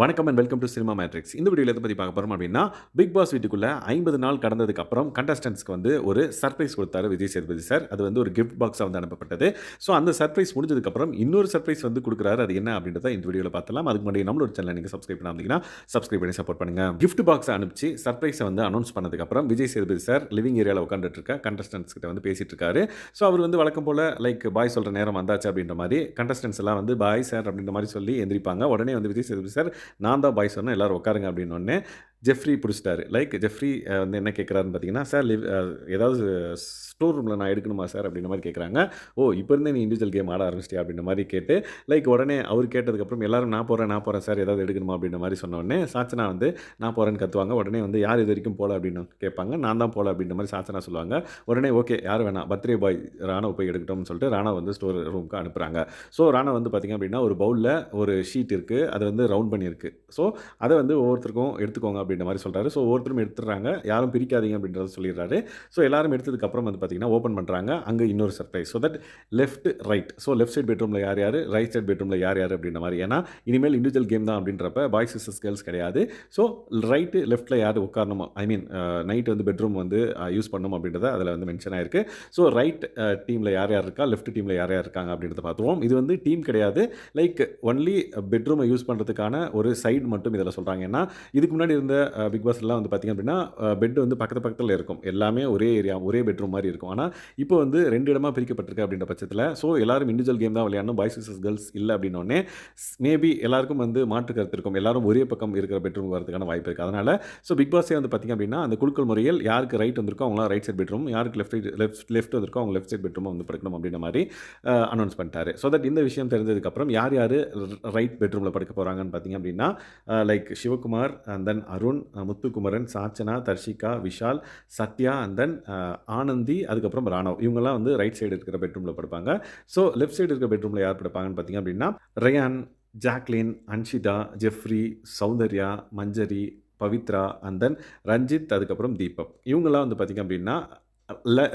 வணக்கம் and welcome to cinema Matrix இந்த வீடியோவில் எதை பற்றி பார்க்க போகிறோம் அப்படின்னா பிக் பாஸ் வீட்டுக்குள்ளே ஐம்பது நாள் கடந்ததுக்கு அப்புறம் கண்டஸ்டன்ஸ்க்கு வந்து ஒரு சர்ப்ரைஸ் கொடுத்தாரு விஜய் சேதுபதி சார் அது வந்து ஒரு கிஃப்ட் பாக்ஸாக வந்து அனுப்பப்பட்டது. ஸோ அந்த சர்ப்ரைஸ் முடிஞ்சதுக்கப்புறம் இன்னொரு சர்ப்ரைஸ் வந்து கொடுக்குறாரு. அது என்ன அப்படின்றத இந்த வீடியோவில் பார்த்தலாம் அதுக்கு முன்னாடி நம்மளோட சேனல் நீங்கள் சப்ஸ்கிரைப் பண்ணாமீங்கன்னா சப்ஸ்கிரைப் பண்ணி சப்போர்ட் பண்ணுங்கள் கிஃப்ட் பாக்ஸை அனுப்பிச்சு சர்ப்ரைஸை வந்து அனௌன்ஸ் பண்ணதுக்கப்புறம் விஜய் சேதுபதி சார் லிவிங் ஏரியாவில் உட்காந்துட்டு இருக்க கண்டஸ்டன்ஸ் கிட்ட வந்து பேசிட்டு இருக்காரு. ஸோ அவர் வந்து வழக்கம் போல் லைக் பாய் சொல்கிற நேரம் வந்தாச்சு அப்படின்ற மாதிரி கண்டஸ்டன்ஸ் எல்லாம் வந்து பாய் சார் அப்படின்ற மாதிரி சொல்லி எந்திரிப்பாங்க. உடனே வந்து விஜய் சேதுபதி சார் நான் தான் பாய் சொன்னேன் எல்லாரும் உட்காருங்க அப்படின்னு ஜெஃப்ரி பிடிச்சிட்டாரு. லைக் ஜெஃப்ரி வந்து என்ன கேட்குறாருன்னு பார்த்தீங்கன்னா சார் லிவ் ஏதாவது ஸ்டோர் ரூமில் நான் எடுக்கணுமா சார் அப்படின்ற மாதிரி கேட்குறாங்க ஓ இப்போ இருந்தே நீ இண்டிவிஜுவல் கேம் ஆட ஆரம்பிச்சிட்டியா? அப்படின்ற மாதிரி கேட்டு லைக் உடனே அவர் கேட்டதுக்கப்புறம் எல்லாரும் நான் போகிறேன் நான் போகிறேன் சார் ஏதாவது எடுக்கணுமா? அப்படின்ற மாதிரி சொன்ன உடனே சாச்சனா வந்து நான் போகிறேன்னு கத்துவாங்க. உடனே வந்து யார் இது வரைக்கும் போகல அப்படின்னு கேட்பாங்க. நான் தான் போகல அப்படின்ற மாதிரி சாச்சனா சொல்லுவாங்க. உடனே ஓகே யார் வேணாம். பர்த்டே பாய் ராணா போய் எடுக்கட்டும்னு சொல்லிட்டு ராணா வந்து ஸ்டோர் ரூமுக்கு அனுப்புகிறாங்க ஸோ ராணா வந்து பார்த்திங்க அப்படின்னா ஒரு பவுலில் ஒரு ஷீட் இருக்குது அது வந்து ரவுண்ட் பண்ணியிருக்கு. ஸோ அதை வந்து ஒவ்வொருத்தருக்கும் எடுத்துக்கோங்க அப்படின்ற மாதிரி சொல்கிறாரு ஸோ ஒவ்வொருத்தரும் எடுத்துடுறாங்க. யாரும் பிரிக்காதீங்க அப்படின்றத சொல்லிடுறாரு. ஸோ எல்லாரும் எடுத்ததுக்கப்புறம் வந்து பார்த்திங்கன்னா ஓப்பன் பண்ணுறாங்க அங்கே இன்னொரு surprise so that left right so left side பெட்ரூமில் யார் யார்? ரைட் சைட் பெட்ரூமில் யார் யார் அப்படின்ற மாதிரி. ஏன்னா இனிமேல் இண்டிவிஜுவல் கேம் தான் அப்படின்றப்ப பாய்ஸ் சிஸ்டர்ஸ் கேர்ள்ஸ் கிடையாது. ஸோ ரைட்டு லெஃப்ட்டில் யார் உட்காரணுமோ ஐ மீன் நைட் வந்து பெட்ரூம் வந்து uh, யூஸ் பண்ணணும் அப்படின்றத அதில் வந்து மென்ஷன் ஆயிருக்கு. ஸோ ரைட் டீமில் யார் யார் இருக்கா? லெஃப்ட் டீமில் யார் யார் இருக்காங்க அப்படின்றத பார்த்துருவோம். இது வந்து டீம் கிடையாது. லைக் ஒன்லி பெட்ரூமை யூஸ் பண்ணுறதுக்கான ஒரு சைடு மட்டும் இதில் சொல்கிறாங்க ஏன்னா இதுக்கு முன்னாடி இருந்த பிக் பாஸ்லாம் வந்து பார்த்திங்க அப்படின்னா பெட் வந்து பக்கத்து பக்கத்தில் இருக்கும். எல்லாமே ஒரே ஏரியா ஒரே பெட்ரூம் மாதிரி இருக்கும். ஆனால் இப்போ வந்து ரெண்டு இடமா பிரிக்கப்பட்டிருக்கு அப்படின்ற பட்சத்தில் ஸோ எல்லாரும் இண்டிவிஜுவல் கேம் தான் விளையாடணும். பாய்ஸ் விசஸ் கேர்ள்ஸ் இல்லை அப்படின்னோடனே மேபி எல்லாருக்கும் வந்து மாற்று கருத்து இருக்கும். எல்லாரும் ஒரே பக்கம் இருக்கிற பெட்ரூம் வரதுக்கான வாய்ப்பு இருக்குது அதனால் ஸோ பிக் பாஸே வந்து பார்த்திங்க அப்படின்னா அந்த குழுக்கள் முறையில் யாருக்கு ரைட் வந்திருக்கோ அவங்களாம் ரைட் சைட் பெட்ரூம் யாருக்கு லெஃப்ட் லெஃப்ட் லெஃப்ட் வந்திருக்கோ அவங்க லெஃப்ட் சைட் பெட்ரூமாக வந்து படுக்கணும் அப்படின்ற மாதிரி அனௌன்ஸ் பண்ணிட்டாரு. ஸோ தட் இந்த விஷயம் தெரிஞ்சதுக்கப்புறம் யார் யார் ரைட் பெட்ரூமில் படுக்க போகிறாங்கன்னு பார்த்தீங்க அப்படின்னா like Sivakumar and then Arun Arun Muthukumaran Sachana Tharshika Vishal Sathya and then Anandhi அதுக்கப்புறம் ராணவ். இவங்கெல்லாம் வந்து ரைட் சைடு இருக்கிற பெட்ரூமில் படுப்பாங்க. ஸோ லெஃப்ட் சைடு இருக்கிற பெட்ரூமில் யார் படுப்பாங்கன்னு பார்த்தீங்க அப்படின்னா Rayan Jacqueline Anshitha Jeffrey Soundariya Manjari Pavithra and then Ranjith அதுக்கப்புறம் தீபக். இவங்கெல்லாம் வந்து பார்த்திங்க அப்படின்னா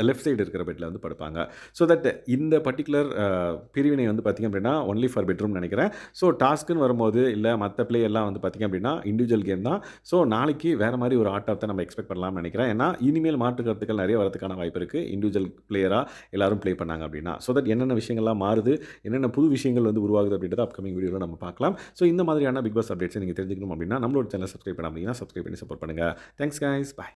லெஃப்ட் சைடு இருக்கிற பெட்டில் வந்து படுப்பாங்க. ஸோ தட் இந்த பர்டிகுலர் uh, பிரிவினை வந்து பார்த்திங்க அப்படின்னா ஒன்லி ஃபார் பெட்ரூம் நினைக்கிறேன். ஸோ டாஸ்க்குன்னு வரும்போது இல்லை மற்ற பிளே எல்லாம் வந்து பார்த்திங்க அப்படின்னா இண்டிவிஜுவல் கேம் தான். ஸோ நாளைக்கு வேறு மாதிரி ஒரு ஆர்ட் ஆஃப் நம்ம எக்ஸ்பெக்ட் பண்ணலாம்னு நினைக்கிறேன். ஏன்னா இனிமேல் மாற்று கருத்துக்கள் நிறைய வரதுக்கான வாய்ப்பு இருக்குது இண்டிவிஜுவல் பிளேயராக எல்லாரும் ப்ளே பண்ணாங்க அப்படின்னா. ஸோ தட் என்னென்ன விஷயங்கள்லாம் மாறுது என்னென்ன புது விஷயங்கள் வந்து உருவாகுது அப்படின்றத அப்கமிங் வீடியோவில் நம்ம பார்க்கலாம். ஸோ இந்த மாதிரியான பிக் பாஸ் அப்டேட்ஸை நீங்கள் தெரிஞ்சுக்கணும் அப்படின்னா நம்மளோட சேனல் சப்ஸ்கிரைப் பண்ணாமல் சப்ஸ்கிரைப் பண்ணி சப்போர்ட் பண்ணுங்கள் தேங்க்ஸ் கைஸ் பாய்